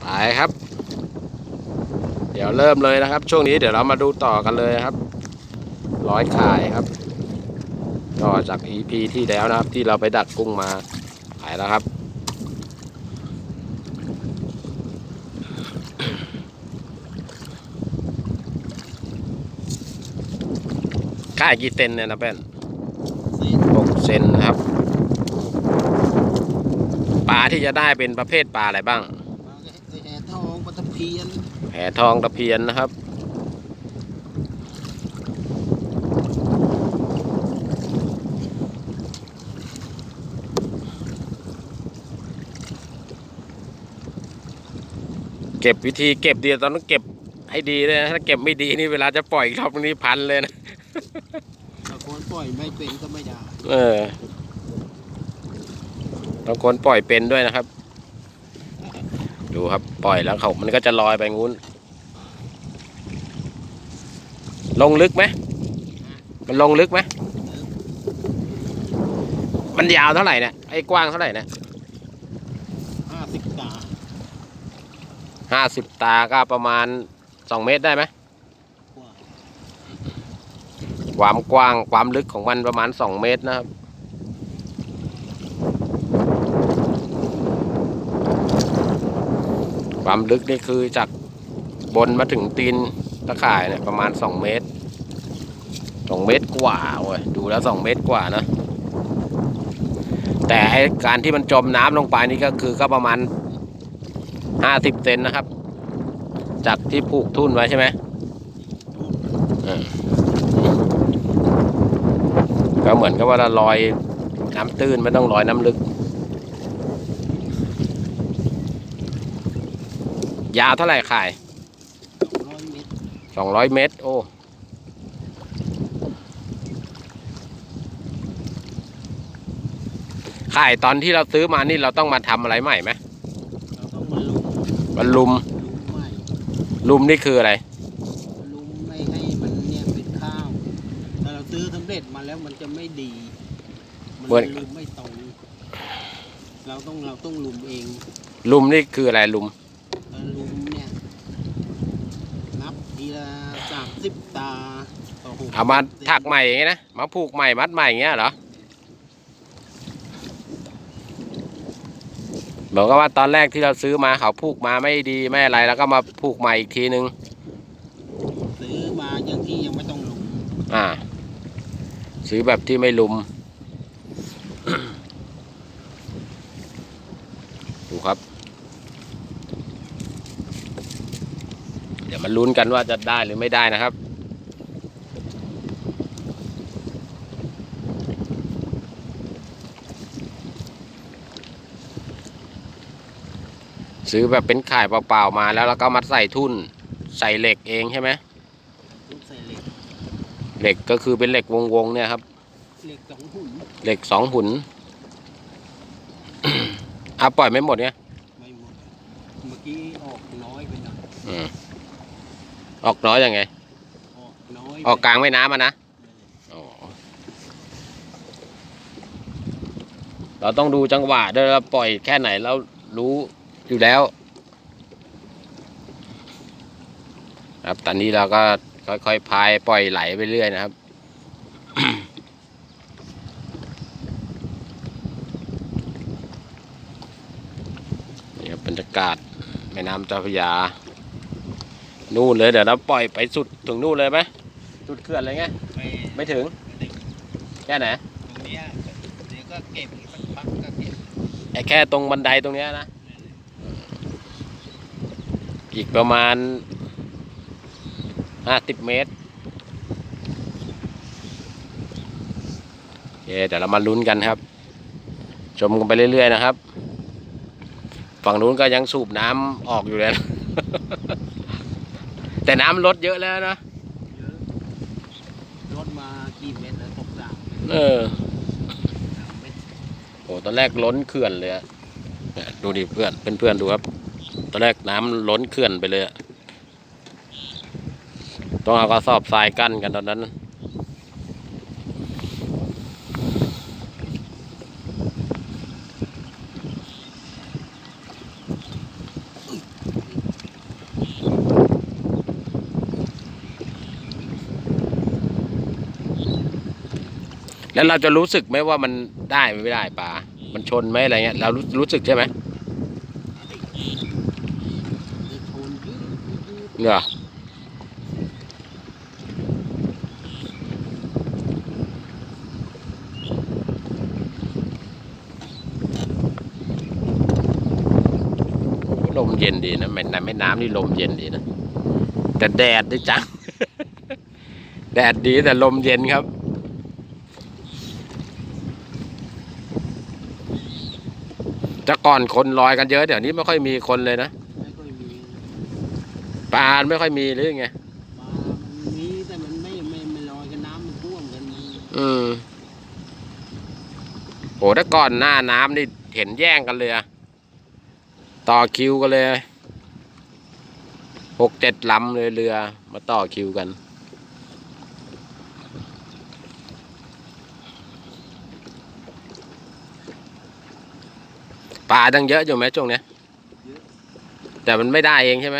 ไปครับ เดี๋ยวเริ่มเลยนะครับ ช่วงนี้เดี๋ยวเรามาดูต่อกันเลยครับ ร้อยขายครับ ต่อจาก EP ที่แล้วนะครับ ที่เราไปดักกุ้งมาขายแล้วครับขายกี่เซนเนี่ยนะเป็นหกเซนครับ ปลาที่จะได้เป็นประเภทปลาอะไรบ้างปลาแห่ทองปลาตะเพียนแหทองตะเพียนนะครับ เก็บวิธีเก็บดีตอนต้องเก็บให้ดีเลยนะถ้าเก็บไม่ดีนี่เวลาจะปล่อยอีกรอบนี้พันเลยนะ ถ้าคนปล่อยไม่เป็นก็ไม่ได้ เออ ต้องคนปล่อยเป็นด้วยนะครับ ดูครับปล่อยแล้วเขามันก็จะลอยไปงู้น ลงลึกไหมมันลงลึกไหมมันยาวเท่าไหร่เนี่ยไอ้กว้างเท่าไหร่เนี่ยห้าสิบตาห้าสิบตาก็ประมาณสองเมตรได้ไหมกว่าความกว้างความลึกของมันประมาณสองเมตรนะครับ ความลึกนี่คือจากบนมาถึงตีนตะข่ายเนี่ยประมาณสองเมตรสองเมตรกว่าเว้ยดูแล้วสองเมตรกว่านะ แต่ไอการที่มันจมน้ำลงไปนี่ก็คือก็ประมาณห้าสิบเซนนะครับ จากที่ผูกทุ่นไว้ใช่ไหมก็เหมือนกับว่าเราลอยน้ำตื้นไม่ต้องลอยน้ำลึก ยาวเท่าไหร่ขายร้อยเมตรสองร้อยเมตร โอ้ ขายตอนที่เราซื้อมานี่เราต้องมาทำอะไรใหม่ไหมเราต้องมาลุมมันลุมลุมไม่ลุมนี่คืออะไร ลุมไม่ให้มันเนี่ยเป็นข้าวถ้าเราซื้อสำเร็จมาแล้วมันจะไม่ดีมันเหมือนลุมไม่ตรงเราต้องเราต้องลุมเอง ลุมนี่คืออะไรลุม เออลุมเนี่ยนับทีละสามสิบตาต่อหก เอามาถักใหม่อย่างเงี้ยนะ มาผูกใหม่มัดใหม่อย่างเงี้ยเหรอบอกก็ว่าตอนแรกที่เราซื้อมาเขาผูกมาไม่ดีไม่อะไรแล้วก็มาผูกใหม่อีกทีนึง ซื้อมาอย่างที่ยังไม่ต้องลุม อ่า ซื้อแบบที่ไม่ลุม ดูครับ เดี๋ยวมาลุ้นกันว่าจะได้หรือไม่ได้นะครับ ซื้อแบบเป็นข่ายเปล่าๆมาแล้วแล้วก็มาใส่ทุ่นใส่เหล็กเองใช่ไหมทุกใส่เหล็กเหล็กก็คือเป็นเหล็กวงๆเนี่ยครับ เหล็กสองหุ่นเหล็กสองหุ่นเอาปล่อยไม่หมดเนี่ยไม่หมดเมื่อกี้ออกน้อยไปหน่อยอืมออกน้อยยังไง ออกน้อยออกกลางแม่น้ำอะนะอ๋อเราต้องดูจังหวะด้วยเราปล่อยแค่ไหนเรารู้ อยู่แล้วครับตอนนี้เราก็ค่อยๆพายปล่อยไหลไปเรื่อยนะครับนี่ครับบรรยากาศแม่น้ำเจ้าพระยา นู่นเลยเดี๋ยวเราปล่อยไปสุดถึงนู่นเลยไหมสุดเขื่อนเลยไงไปไม่ถึงแค่ไหนตรงเนี้ยเดี๋ยวก็เก็บอีกสักพักก็เก็บไอ้แค่ตรงบันไดตรงเนี้ยนะ อีกประมาณห้าสิบเมตรโอเคเดี๋ยวเรามาลุ้นกันครับ ชมกันไปเรื่อยๆนะครับ ฝั่งนู้นก็ยังสูบน้ำออกอยู่เลยนะแต่น้ำลดเยอะแล้วนะเยอะรถมากี่เมตรแล้วตกสามเออสามเมตรโอ้ตอนแรกล้นเขื่อนเลยอะเนี่ยดูดิเพื่อนเพื่อนๆดูครับ ตอนแรกน้ำล้นเขื่อนไปเลยต้องเอากระสอบทรายกั้นกันตอนนั้นแล้วเราจะรู้สึกไหมว่ามันได้ไม่ได้ป่ามันชนไหมอะไรเงี้ย เรารู้รู้สึกใช่ไหม เหรอลมเย็นดีนะแม่น้ำแม่น้ำนี่ลมเย็นดีนะ แต่แดดด้วยจัง แดดดีแต่ลมเย็นครับแต่ก่อนคนลอยกันเยอะเดี๋ยวนี้ไม่ค่อยมีคนเลยนะ ปลาไม่ค่อยมีหรือยังไงปลามันมีแต่มันไม่ไม่ไม่ลอยกันน้ำมันท่วมกันมันอืมโหถ้าก่อนหน้าน้ำนี่เห็นแย่งกันเลยอะต่อคิวกันเลยหกเจ็ดลำเลยเรือ มาต่อคิวกันปลาตั้งเยอะอยู่ไหมช่วงเนี้ยแต่มันไม่ได้เองใช่ไหม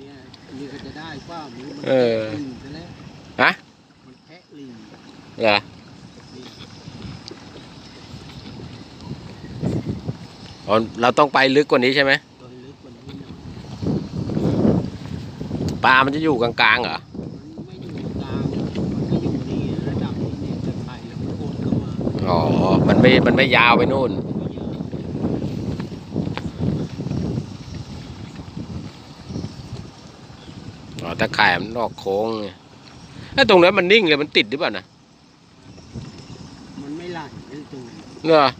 เนี่ยนี่ก็จะได้ เออฮะมันแทะลิงเหรอเราต้องไปลึกกว่านี้ใช่ไหมปลา มันจะอยู่กลางๆเหรอมันไม่อยู่กลางมันก็อยู่นี่ระดับนี้เนี่ยจะไข่แล้วมันโอนเข้ามาอ๋อ มันไม่ มันไม่ยาวไปนู่น ก็เยอะอ๋อถ้าข่ายมันออกโค้งไงถ้าตรงนั้นมันนิ่งเลยมันติดหรือเปล่านะมันไม่ไหลไอ้ตรงเนอะ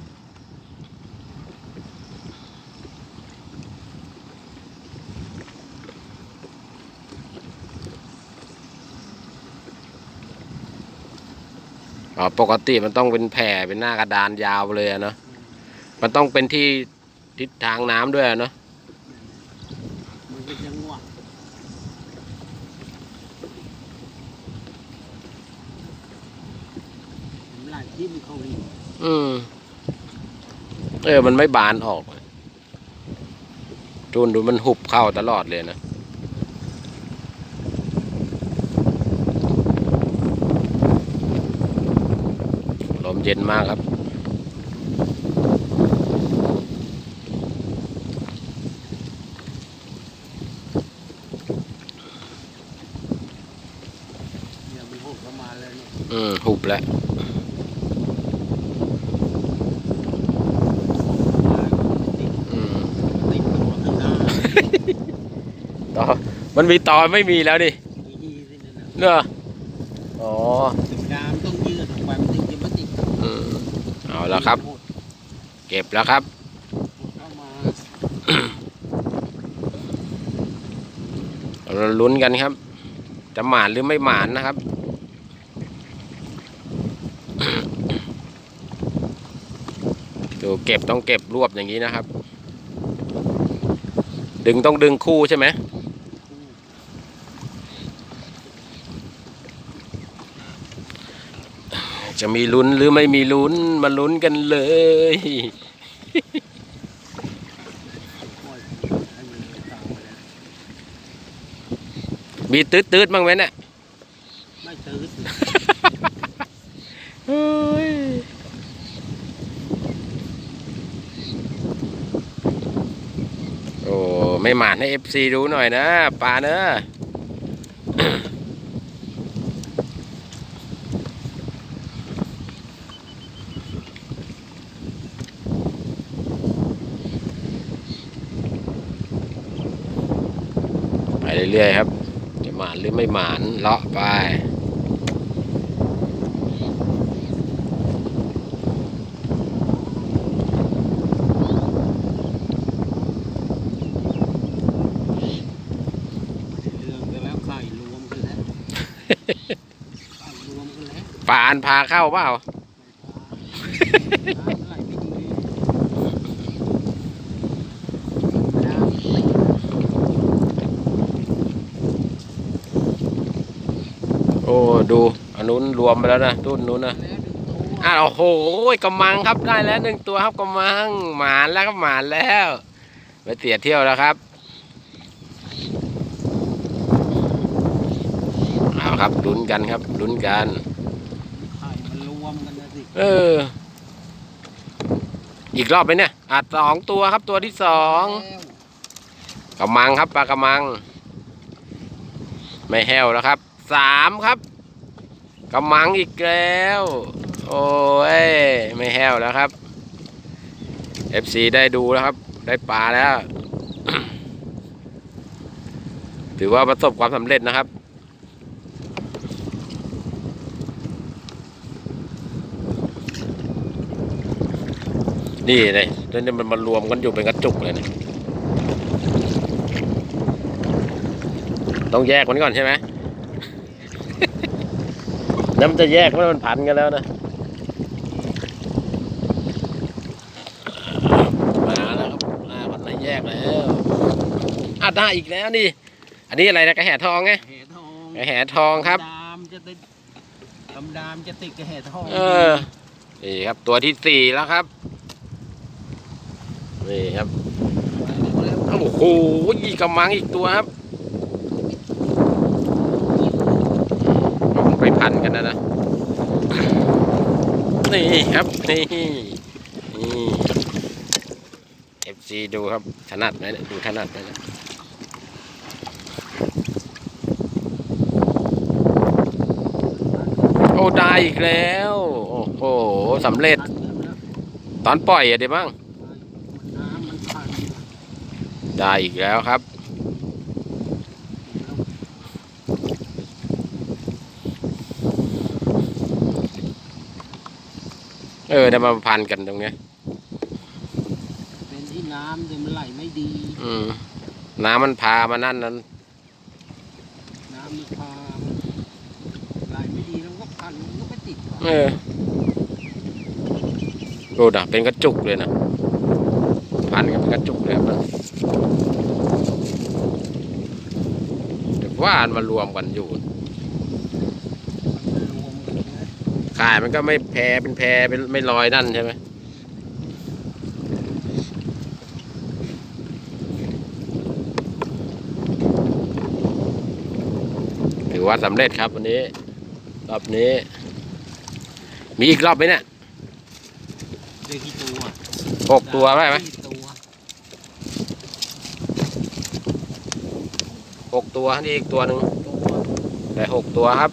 อ๋อปกติมันต้องเป็นแผ่เป็นหน้ากระดานยาวไปเลยอะเนาะมันต้องเป็นที่ทิศทางน้ำด้วยอะเนาะ มันเป็นจังหวะมันไหล ที่มันเข้าหินอืม เออ มันไม่บานออกจูนดูมันหุบเข้าตลอดเลยนะลมเย็นมากครับเนี่ยมันหกเข้ามาแล้วเนี่ยอืม หุบแล้ว มาติด อืม ติดตัวข้างหน้า ต่อมันมีตอไม่มีแล้วดิมีสินะนะเนอะอ๋อถึงดามต้องยืดออกไปมันถึงจะไม่ติดอืมเอาแล้วครับหดเก็บแล้วครับเข้ามาเราลุ้นกันครับ จะหมานหรือไม่หมานนะครับดูเก็บต้องเก็บรวบอย่างนี้นะครับ ดึงต้องดึงคู่ใช่ไหม จะมีลุ้นหรือไม่มีลุ้นมาลุ้นกันเลย มีตืดตืดบ้างไหมเนี่ยไม่ตื้อเฮ้ยโอ้ ไม่หมานให้เอฟซีดูหน่อยนะปลาเนอะ เรื่อยๆครับ จะหมานหรือไม่หมานเลาะไปเรื่องไปแล้วไข่รวมกันแล้วไข่รวมกันแล้วปานพาเข้าเปล่า น้ำไหลไปดีน้ำติด โอ้ดูอันนู้นรวมไปแล้วนะตุ้นนู้นนะแล้วดึงตัวอ้าวโอ้โหกำมังครับได้แล้วหนึ่งตัวครับกำมังหมานแล้วครับหมานแล้วไปเสียเที่ยวแล้วครับเอาครับลุ้นกันครับลุ้นกันเออ อีกรอบไหมเนี่ยอัดสองตัวครับตัวที่สองแล้วกระมังครับปลากระมัง ไม่แห้วแล้วครับ สามครับกระมังอีกแล้ว โอ้ยไม่แห้วแล้วครับ FC ได้ดูแล้วครับ ได้ปลาแล้ว ถือว่าประสบความสำเร็จนะครับนี่เลยแล้วนี่มันมารวมกันอยู่เป็นกระจุกเลยนี่ยต้องแยกมันก่อนใช่ไหม แล้วมันจะแยกเมื่อมันพันกันแล้วนะมาแล้วครับมาพันแยกแล้วอะได้อีกแล้วนี่ อันนี้อะไรนะกระแหทองไงแห่ทองกระแหทองครับดามจะติดดำดามจะติดกระแห่ทองเออนี่ครับตัวที่สี่แล้วครับนี่ครับแล้วโอ้โหยีกระมังอีกตัวครับไป พันกันนะนะ นี่ครับ นี่นี่เอฟซีดูครับถนัดไหมเนี่ยดูถนัดไหมเนี่ยโอ้ได้อีกแล้ว โอ้โหสำเร็จ ตอนปล่อยอะเดี๋ยวบ้างได้อีกแล้วครับ เออได้มาพันกันตรงเนี้ย เป็นที่น้ำเดี๋ยวมันไหลไม่ดี อืมน้ำมันพามานั่นนั้น น้ำมันพาไหลไม่ดีแล้วก็พันมันก็ไปติดเออดูนะเป็นกระจุกเลยนะพันกันเป็นกระจุกเลยครับแต่ว่ามันมารวมกันอยู่ มันรวมกันนะ ขายมันก็ไม่แพรเป็นแพรเป็นไม่ลอยนั่นใช่ไหมถือว่าสำเร็จครับวันนี้ รอบนี้ มีอีกรอบไหมเนี่ยเจอกี่ตัวหกตัวได้ไหมกี่ตัวหกตัวนี่อีกตัวหนึ่งตัวแต่หกตัวครับ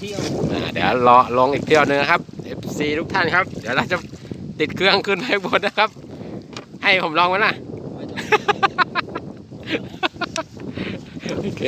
เดี๋ยวลองเที่ยวอ่าเดี๋ยวรอลองอีกเที่ยวหนึงนะครับ FC ทุกท่านครับ เดี๋ยวเราจะติดเครื่องขึ้นไปบนนะครับ ให้ผมลองไหมล่ะ โอเค